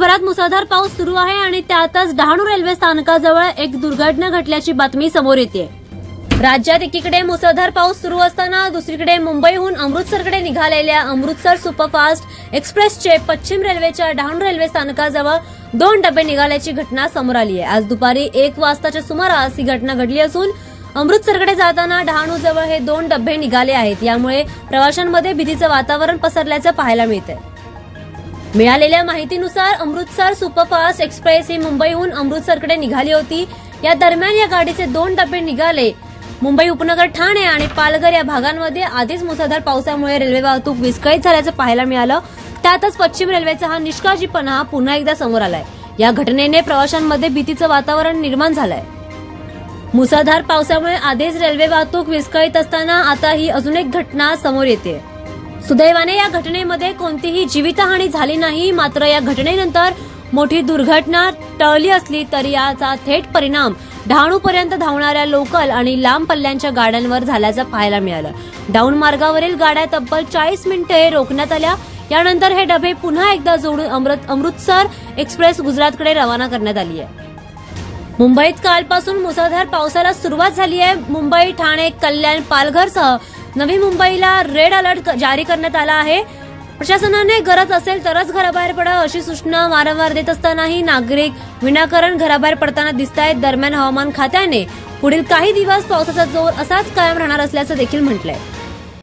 देशभरात मुसळधार पाऊस सुरू आहे आणि त्यातच डहाणू रेल्वे स्थानकाजवळ एक दुर्घटना घडल्याची बातमी समोर येते राज्यात एकीकडे मुसळधार पाऊस सुरू असताना दुसरीकडे मुंबईहून अमृतसरकडे निघालेल्या अमृतसर सुपरफास्ट एक्सप्रेसचे पश्चिम रेल्वेच्या डहाणू रेल्वे स्थानकाजवळ दोन डबे निघाल्याची घटना समोर आली आहे. आज दुपारी एक वाजताच्या सुमारास ही घटना घडली असून अमृतसरकडे जाताना डहाणू जवळ हे दोन डबे निघाले आहेत. यामुळे प्रवाशांमध्ये भीतीचं वातावरण पसरल्याचं पाहायला मिळतंय. मिळालेल्या माहितीनुसार अमृतसर सुपरफास्ट एक्सप्रेस ही मुंबईहून अमृतसरकडे निघाली होती. या दरम्यान या गाडीचे दोन डबे निघाले. मुंबई उपनगर ठाणे आणि पालघर या भागांमध्ये आधीच मुसळधार पावसामुळे रेल्वे वाहतूक विस्कळीत झाल्याचं पाहायला मिळालं. त्यातच पश्चिम रेल्वेचा हा निष्काळजीपणा पुन्हा एकदा समोर आलाय. या घटनेने प्रवाशांमध्ये भीतीचं वातावरण निर्माण झालंय. मुसळधार पावसामुळे आधीच रेल्वे वाहतूक विस्कळीत असताना आता ही अजून एक घटना समोर येते. सुदैवाने या घटनेमध्ये कोणतीही जीवितहानी झाली नाही. मात्र या घटनेनंतर मोठी दुर्घटना टळली असली तरी याचा थेट परिणाम डहाणूपर्यंत धावणाऱ्या लोकल आणि लांब पल्ल्यांच्या गाड्यांवर झाल्याचं पाहायला मिळालं. डाऊन मार्गावरील गाड्या तब्बल चाळीस मिनिटे रोखण्यात आल्या. यानंतर हे डबे पुन्हा एकदा जोडून अमृत अमृतसर एक्सप्रेस गुजरातकडे रवाना करण्यात आली आहे. मुंबईत कालपासून मुसळधार पावसाला सुरुवात झाली आहे. मुंबई ठाणे कल्याण पालघरसह नवी मुंबईला रेड अलर्ट जारी करण्यात आला आहे. प्रशासनाने गरज असेल तरच घराबाहेर पडा अशी सूचना वारंवार देत असतानाही नागरिक विनाकारण घराबाहेर पडताना दिसत आहेत दरम्यान हवामान खात्याने पुढील काही दिवस पावसाचा जोर असाच कायम राहणार असल्याचं देखील म्हटलंय.